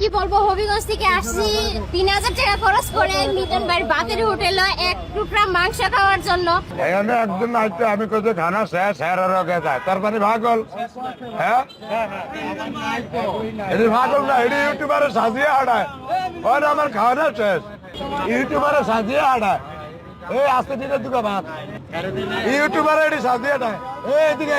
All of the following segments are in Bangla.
কি বলব, হবিগঞ্জ থেকে আসছি। তিন হাজার টাকা খরচ করে মিটন ভাইয়ের বাতের হোটেলে এক টুকরা মাংস খাওয়ার জন্য। এখানে একদিন নাইতে আমি কইতে খানা শেষ হ্যাঁ রকে যায় তার মানে ভাগল। হ্যাঁ? এটি ভাগল না, এটি ইউটিউবারে সাজিয়ে হাঁটায় ওর আমার খাওয়ানো শেষ। ইউটিউবারে সাজিয়ে হাঁটায় এই আস্তে দিনে দুটো ভাত। ইউটিউবারে এটি সাজিয়ে হাঁটায় এই, এদিকে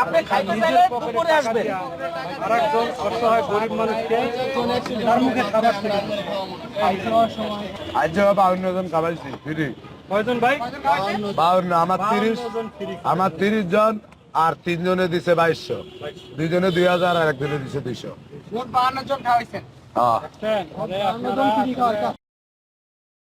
আপনি খাইতে চাইলে দুপুরে আসবেন। আরেকজন অসহায় গরিব মানুষকে তার মুখে খাবার আজ বাউন্ন জন খাবাইছি ফ্রি। কয়জন ভাই? বাউন্ন আমার তিরিশ আমার তিরিশ জন আর তিনজনে দিছে বাইশশো। দুইজনে দুই হাজার আর একজনে দিছে দুইশো। জন খাওয়াইছেন। হ্যাঁ